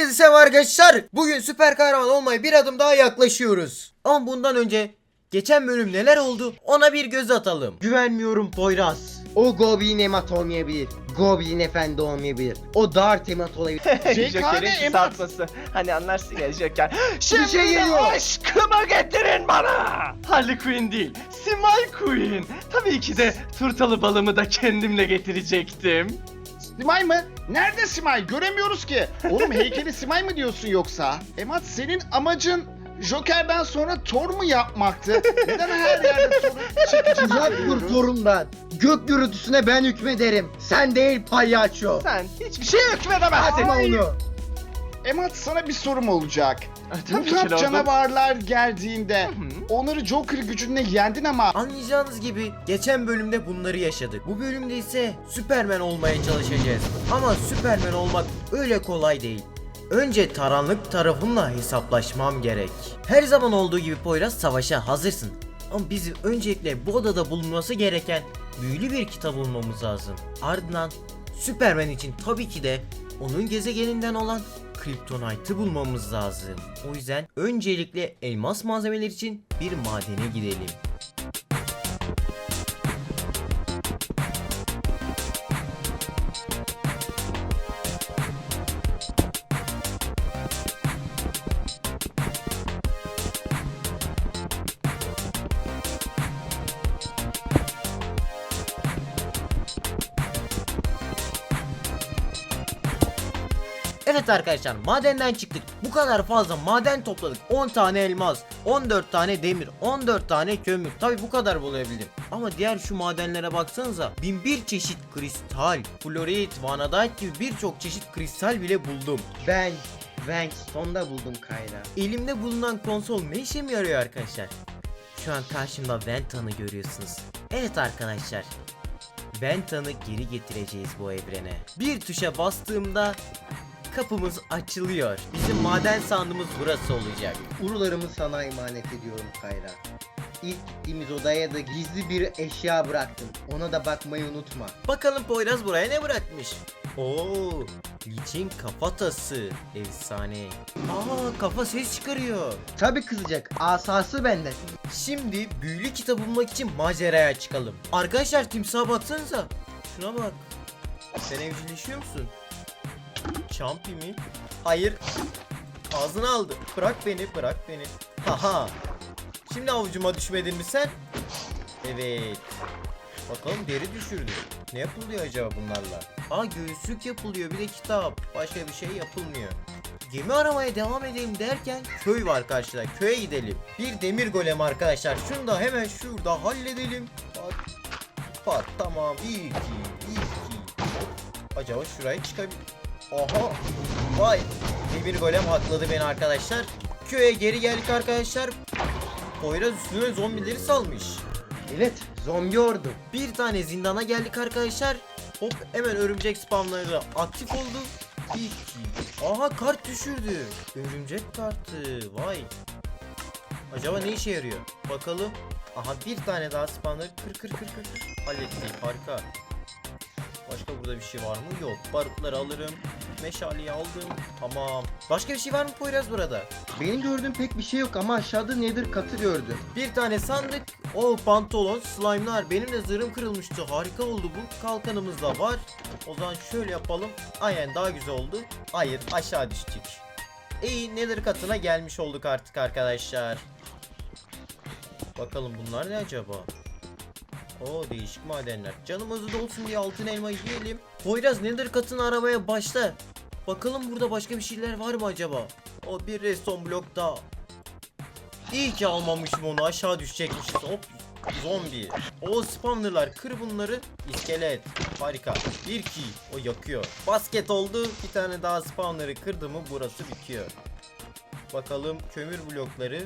Herkese selam arkadaşlar. Bugün süper kahraman olmaya bir adım daha yaklaşıyoruz. Ama bundan önce geçen bölüm neler oldu ona bir göz atalım. Güvenmiyorum Poyraz. O Goblin Emat olmayabilir. Goblin Efendi olmayabilir. O Dart Emat olabilir. Joker'in kısaltması. Hani anlarsın ya Joker. Şimdi şey de geliyor. aşkımı getirin bana. Harley Quinn değil. Simay Queen. Tabii ki de turtalı balımı da kendimle getirecektim. Simay mı? Nerede Simay? Göremiyoruz ki. Oğlum heykeli Simay mı diyorsun yoksa? Emat senin amacın Joker'den sonra Thor mu yapmaktı? Neden her yerde Thor'u çekici Uzak dur görüyoruz? torundan. Gök gürültüsüne ben hükmederim. Sen değil palyaço. Sen hiçbir şey hükmedemezsin. Atma onu. Emat sana bir sorum olacak. Bu Tabii ki tarz Lordum. canavarlar geldiğinde onları Joker gücünle yendin ama Anlayacağınız gibi geçen bölümde bunları yaşadık. Bu bölümde ise Süpermen olmaya çalışacağız. Ama Süpermen olmak öyle kolay değil. Önce taranlık tarafımla hesaplaşmam gerek. Her zaman olduğu gibi Poyraz savaşa hazırsın. Ama bizim öncelikle bu odada bulunması gereken büyülü bir kitap bulmamız lazım. Ardından Süpermen için tabii ki de onun gezegeninden olan Kryptonite'ı bulmamız lazım. O yüzden öncelikle elmas malzemeler için bir madene gidelim. Evet arkadaşlar madenden çıktık. Bu kadar fazla maden topladık. 10 tane elmas, 14 tane demir, 14 tane kömür. Tabi bu kadar bulabildim. Ama diğer şu madenlere baksanıza. 1001 çeşit kristal, florit, vanadite gibi birçok çeşit kristal bile buldum. Ben Vankstone'da buldum Kayra. Elimde bulunan konsol ne işe mi yarıyor arkadaşlar? Şu an karşımda Ventan'ı görüyorsunuz. Evet arkadaşlar. Ventan'ı geri getireceğiz bu evrene. Bir tuşa bastığımda kapımız açılıyor. Bizim maden sandığımız burası olacak. Urularımı sana emanet ediyorum Kayra. İlk gittiğimiz odaya da gizli bir eşya bıraktım. Ona da bakmayı unutma. Bakalım Poyraz buraya ne bırakmış? Oo, Lich'in kafatası. Efsane. Aa, kafa ses çıkarıyor. Tabi kızacak. Asası benden. Şimdi büyülü kitabı bulmak için maceraya çıkalım. Arkadaşlar timsaha baksanıza. Şuna bak. Sen evcilleşiyor musun? Champi mi? Hayır. Ağzını aldı. Bırak beni, bırak beni. Haha. Şimdi avucuma düşmedin mi sen? Evet. Bakalım deri düşürdü. Ne yapılıyor acaba bunlarla? Aa göğüslük yapılıyor bir de kitap. Başka bir şey yapılmıyor. Gemi aramaya devam edelim derken köy var karşıda. Köye gidelim. Bir demir golem arkadaşlar. Şunu da hemen şurada halledelim. Pat. Pat tamam. İyi ki. iyi ki. Acaba şuraya çıkabilir. Aha. Vay. Demir golem hakladı beni arkadaşlar. Köye geri geldik arkadaşlar. Poyraz üstüne zombileri salmış. Evet zombi ordu. Bir tane zindana geldik arkadaşlar. Hop hemen örümcek spamları aktif oldu. Bir, iki. Aha kart düşürdü. Örümcek kartı. Vay. Acaba ne işe yarıyor? Bakalım. Aha bir tane daha spamları kır kır kır kır. Hallettik harika. Başka burada bir şey var mı? Yok. Barutları alırım. Meşaleyi aldım. Tamam. Başka bir şey var mı Poyraz burada? Benim gördüğüm pek bir şey yok ama aşağıda nedir katı gördüm. Bir tane sandık. O pantolon, slime'lar. Benim de zırhım kırılmıştı. Harika oldu bu. Kalkanımız da var. O zaman şöyle yapalım. Aynen daha güzel oldu. Hayır aşağı düştük. İyi nedir katına gelmiş olduk artık arkadaşlar. Bakalım bunlar ne acaba? O değişik madenler. Canımızı dolsun diye altın elma yiyelim. Poyraz nedir katını aramaya başla. Bakalım burada başka bir şeyler var mı acaba? O bir redstone blok daha. İyi ki almamışım onu aşağı düşecekmişiz. Hop zombi. O spawnerlar kır bunları. İskelet. Harika. Bir ki o yakıyor. Basket oldu. Bir tane daha spawner'ı kırdı mı burası bitiyor. Bakalım kömür blokları.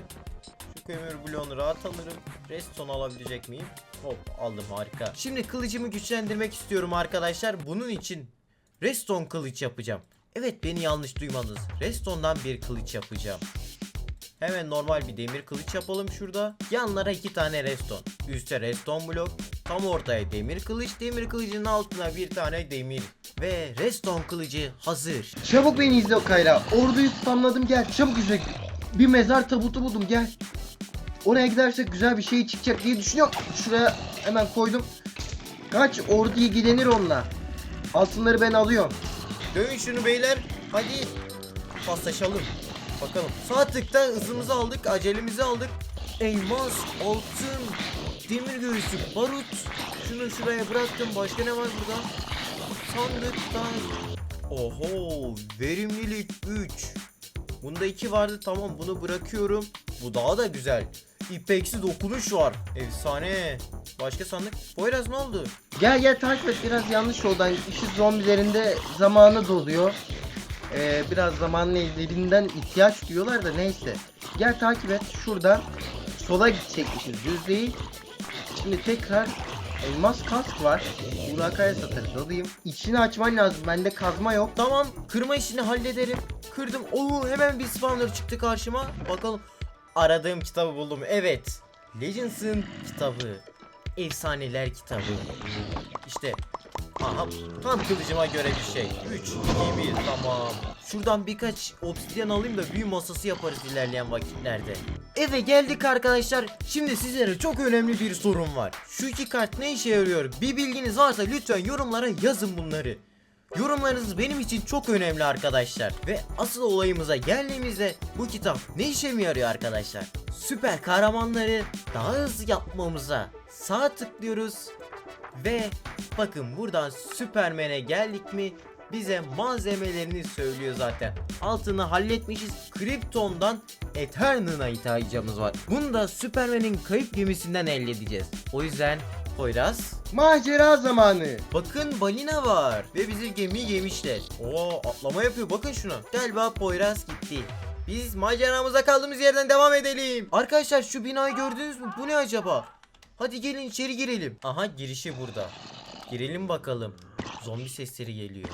Şu kömür bloğunu rahat alırım. Redstone alabilecek miyim? Hop aldım harika. Şimdi kılıcımı güçlendirmek istiyorum arkadaşlar. Bunun için redstone kılıç yapacağım. Evet beni yanlış duymadınız. Redstone'dan bir kılıç yapacağım. Hemen normal bir demir kılıç yapalım şurada. Yanlara iki tane redstone. Üste redstone blok. Tam ortaya demir kılıç. Demir kılıcın altına bir tane demir Ve reston kılıcı hazır. Çabuk beni izle Kayra. Orduyu spamladım gel. Çabuk izle. Bir mezar tabutu buldum gel. Oraya gidersek güzel bir şey çıkacak diye düşünüyorum. Şuraya hemen koydum. Kaç ordu ilgilenir onunla. Altınları ben alıyorum. Dövün şunu beyler. Hadi paslaşalım. Bakalım. Sağ hızımızı aldık, acelemizi aldık. Elmas, altın, demir göğüsü, barut. Şunu şuraya bıraktım. Başka ne var burada? Sandıktan. Oho, verimlilik 3. Bunda 2 vardı tamam bunu bırakıyorum. Bu daha da güzel. İpeksi dokunuş var. Efsane. Başka sandık. Poyraz ne oldu? Gel gel takip et biraz yanlış yoldan. İşi zombilerinde zamanı doluyor. Ee, biraz zamanın ellerinden ihtiyaç duyuyorlar da neyse. Gel takip et şuradan sola gidecekmişiz düz değil. Şimdi tekrar elmas kask var. Burakaya satarız alayım. İçini açman lazım bende kazma yok. Tamam kırma işini hallederim. Kırdım. Oo hemen bir spawner çıktı karşıma. Bakalım. Aradığım kitabı buldum. Evet. Legends'ın kitabı. Efsaneler kitabı. İşte. Aha tam kılıcıma göre bir şey. 3, 2, 1 tamam. Şuradan birkaç obsidyen alayım da büyü masası yaparız ilerleyen vakitlerde. Eve geldik arkadaşlar. Şimdi sizlere çok önemli bir sorun var. Şu iki kart ne işe yarıyor? Bir bilginiz varsa lütfen yorumlara yazın bunları. Yorumlarınız benim için çok önemli arkadaşlar. Ve asıl olayımıza geldiğimizde bu kitap ne işe mi yarıyor arkadaşlar? Süper kahramanları daha hızlı yapmamıza sağ tıklıyoruz. Ve bakın buradan Süpermen'e geldik mi bize malzemelerini söylüyor zaten. Altını halletmişiz. Krypton'dan Eternal'a ihtiyacımız var. Bunu da Süpermen'in kayıp gemisinden elde edeceğiz. O yüzden Poyraz Macera zamanı. Bakın balina var ve bizi gemiyi yemişler. Oo atlama yapıyor bakın şuna. Galiba Poyraz gitti. Biz maceramıza kaldığımız yerden devam edelim. Arkadaşlar şu binayı gördünüz mü? Bu ne acaba? Hadi gelin içeri girelim. Aha girişi burada. Girelim bakalım. Zombi sesleri geliyor.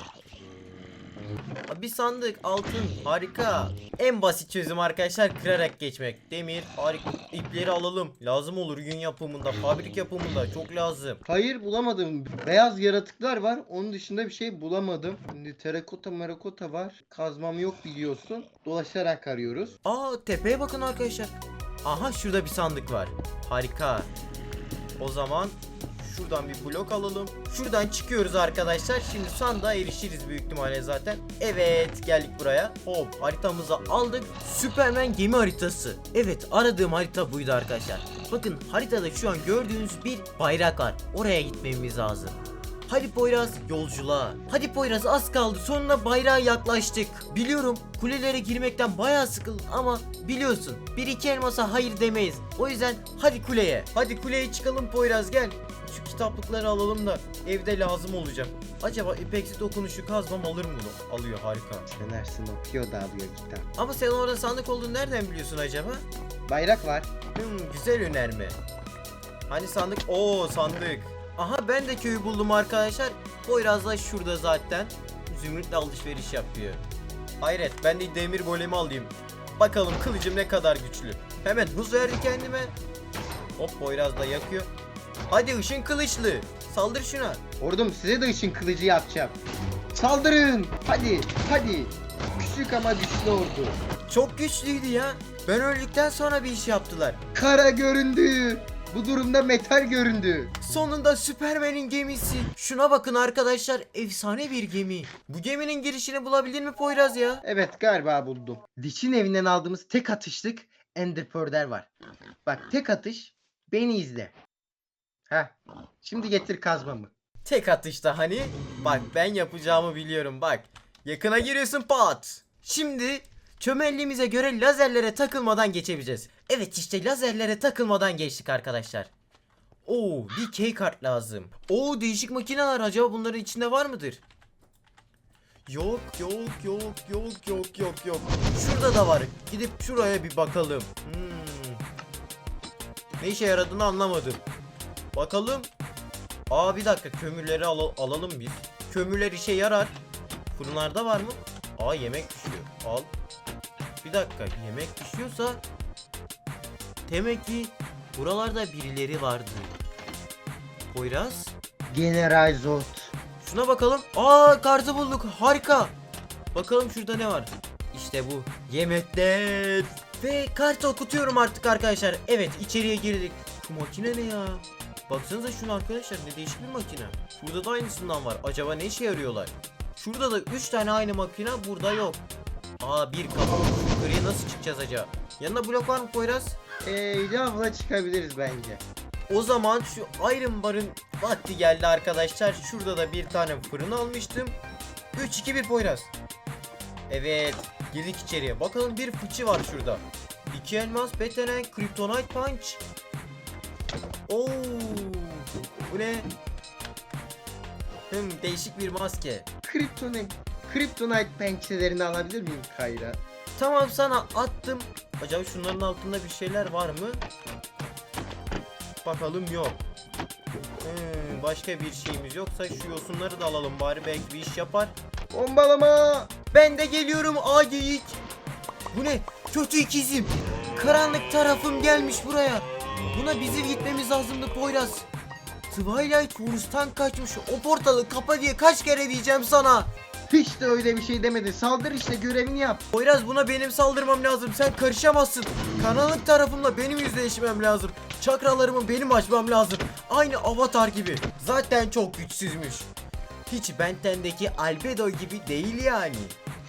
Bir sandık altın harika. En basit çözüm arkadaşlar kırarak geçmek. Demir harika. İpleri alalım. Lazım olur gün yapımında, fabrik yapımında çok lazım. Hayır bulamadım. Beyaz yaratıklar var. Onun dışında bir şey bulamadım. Şimdi terakota merakota var. Kazmam yok biliyorsun. Dolaşarak arıyoruz. Aa tepeye bakın arkadaşlar. Aha şurada bir sandık var. Harika. O zaman şuradan bir blok alalım. Şuradan çıkıyoruz arkadaşlar. Şimdi sandığa erişiriz büyük ihtimalle zaten. Evet geldik buraya. Hop haritamızı aldık. Süpermen gemi haritası. Evet aradığım harita buydu arkadaşlar. Bakın haritada şu an gördüğünüz bir bayrak var. Oraya gitmemiz lazım. Hadi Poyraz yolculuğa. Hadi Poyraz az kaldı. Sonunda bayrağa yaklaştık. Biliyorum kulelere girmekten bayağı sıkıldım ama biliyorsun bir iki elmasa hayır demeyiz. O yüzden hadi kuleye. Hadi kuleye çıkalım Poyraz gel. Şu kitaplıkları alalım da evde lazım olacak. Acaba ipeksi dokunuşu kazmam alır mı bunu? Alıyor harika. Senersin okuyor da alıyor kitap. Ama sen orada sandık olduğunu nereden biliyorsun acaba? Bayrak var. Hmm, güzel önerme. Hani sandık? Oo sandık. Aha ben de köyü buldum arkadaşlar. Poyraz da şurada zaten. Zümrütle alışveriş yapıyor. Hayret ben de demir golemi alayım. Bakalım kılıcım ne kadar güçlü. Hemen hız verdi kendime. Hop Poyraz da yakıyor. Hadi ışın kılıçlı. Saldır şuna. Ordum size de ışın kılıcı yapacağım. Saldırın. Hadi hadi. Küçük ama güçlü ordu. Çok güçlüydü ya. Ben öldükten sonra bir iş yaptılar. Kara göründü. Bu durumda metal göründü. Sonunda Süpermen'in gemisi. Şuna bakın arkadaşlar efsane bir gemi. Bu geminin girişini bulabildin mi Poyraz ya? Evet galiba buldum. Dişin evinden aldığımız tek atışlık Ender var. Bak tek atış beni izle. Heh. Şimdi getir kazmamı. Tek atışta hani. Bak ben yapacağımı biliyorum bak. Yakına giriyorsun pat. Şimdi çömelliğimize göre lazerlere takılmadan geçebileceğiz. Evet işte lazerlere takılmadan geçtik arkadaşlar. Oo bir key kart lazım. Oo değişik makineler acaba bunların içinde var mıdır? Yok yok yok yok yok yok yok. Şurada da var. Gidip şuraya bir bakalım. Hmm. Ne işe yaradığını anlamadım. Bakalım. Aa bir dakika kömürleri al- alalım biz. Kömürler işe yarar. Fırınlarda var mı? Aa yemek pişiyor. Al. Bir dakika yemek pişiyorsa demek ki buralarda birileri vardı. Poyraz General Zod. Şuna bakalım. Aa kartı bulduk. Harika. Bakalım şurada ne var. İşte bu. Yemekler. Ve kartı okutuyorum artık arkadaşlar. Evet içeriye girdik. Şu makine ne ya? Baksanıza şunu arkadaşlar ne değişik bir makine. Burada da aynısından var. Acaba ne işe yarıyorlar? Şurada da 3 tane aynı makine burada yok. Aa bir kapı. Yukarıya nasıl çıkacağız acaba? Yanında blok var mı Poyraz? Lavla çıkabiliriz bence. O zaman şu Iron Bar'ın vakti geldi arkadaşlar. Şurada da bir tane fırın almıştım. 3 2 1 Poyraz. Evet, girdik içeriye. Bakalım bir fıçı var şurada. İki elmas, betenek, kryptonite punch. Oo! Bu ne? Hım, değişik bir maske. Kryptonite, Kryptonite pençelerini alabilir miyim Kayra? Tamam sana attım. Acaba şunların altında bir şeyler var mı? Bakalım yok. Hmm, başka bir şeyimiz yoksa şu yosunları da alalım bari belki bir iş yapar. Bombalama! Ben de geliyorum A. Bu ne? Kötü ikizim. Karanlık tarafım gelmiş buraya. Buna bizim gitmemiz lazımdı Poyraz. Twilight Force'tan kaçmış. O portalı kapa diye kaç kere diyeceğim sana. Hiç de öyle bir şey demedi. Saldır işte görevini yap. Poyraz buna benim saldırmam lazım. Sen karışamazsın. Karanlık tarafımla benim yüzleşmem lazım. Çakralarımı benim açmam lazım. Aynı avatar gibi. Zaten çok güçsüzmüş. Hiç Benten'deki Albedo gibi değil yani.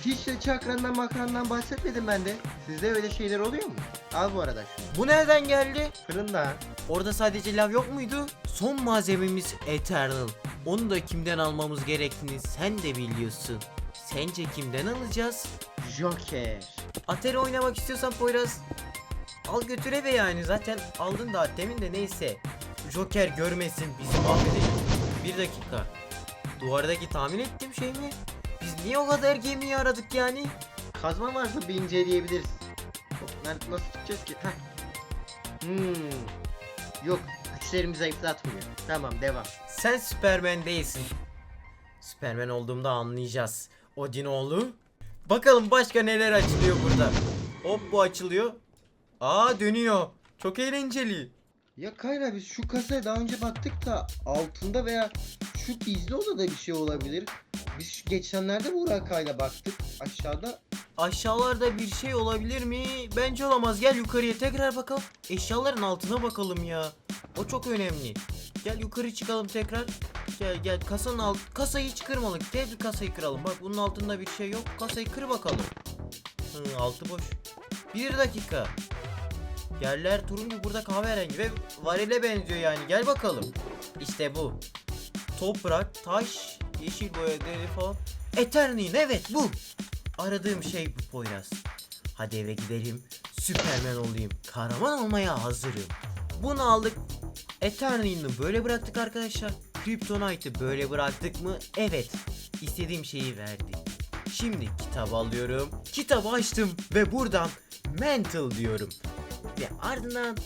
Hiç de çakrandan makrandan bahsetmedim ben de. Sizde öyle şeyler oluyor mu? Al bu arada şunu. Bu nereden geldi? Fırında. Orada sadece lav yok muydu? Son malzememiz Eternal. Onu da kimden almamız gerektiğini sen de biliyorsun. Sence kimden alacağız? Joker. Atari oynamak istiyorsan Poyraz al götür eve yani zaten aldın da demin de neyse. Joker görmesin bizi mahvedecek. Bir dakika. Duvardaki tahmin ettiğim şey mi? Biz niye o kadar gemiyi aradık yani? Kazma varsa bir inceleyebiliriz. Nerede, nasıl çıkacağız ki? Heh. Hmm. Yok. Güçlerimi zayıflatmıyor. Tamam devam. Sen Süpermen değilsin. Süpermen olduğumda anlayacağız. Odinoğlu. Bakalım başka neler açılıyor burada. Hop bu açılıyor. Aa dönüyor. Çok eğlenceli. Ya Kayra biz şu kasaya daha önce baktık da altında veya şu gizli odada bir şey olabilir. Biz şu geçenlerde Burakay'la baktık aşağıda. Aşağılarda bir şey olabilir mi? Bence olamaz. Gel yukarıya tekrar bakalım. Eşyaların altına bakalım ya. O çok önemli. Gel yukarı çıkalım tekrar. Gel gel kasanın alt kasayı hiç kırmalık. Gel bir kasayı kıralım. Bak bunun altında bir şey yok. Kasayı kır bakalım. Hı, altı boş. Bir dakika. Yerler turuncu burada kahverengi ve varile benziyor yani. Gel bakalım. İşte bu. Toprak, taş, yeşil boya, deri falan. Eternin evet bu. Aradığım şey bu Poyraz. Hadi eve gidelim. Süpermen olayım. Kahraman olmaya hazırım. Bunu aldık. Eternin'i böyle bıraktık arkadaşlar. Kryptonite'ı böyle bıraktık mı? Evet. İstediğim şeyi verdi. Şimdi kitabı alıyorum. Kitabı açtım ve buradan Mental diyorum. Ve ardından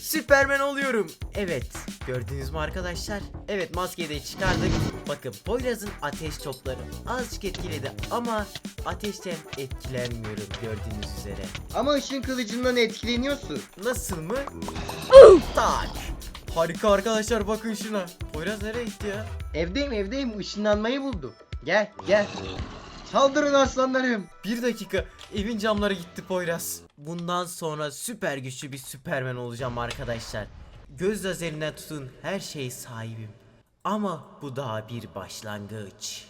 Süpermen oluyorum. Evet. Gördünüz mü arkadaşlar? Evet maskeyi de çıkardık. Bakın Poyraz'ın ateş topları azıcık etkiledi ama ateşten etkilenmiyorum gördüğünüz üzere. Ama ışın kılıcından etkileniyorsun. Nasıl mı? tak. Harika arkadaşlar bakın şuna. Poyraz nereye gitti ya? Evdeyim evdeyim ışınlanmayı buldum. Gel gel. Saldırın aslanlarım. Bir dakika evin camları gitti Poyraz. Bundan sonra süper güçlü bir süpermen olacağım arkadaşlar. Göz lazerinden tutun her şey sahibim. Ama bu daha bir başlangıç.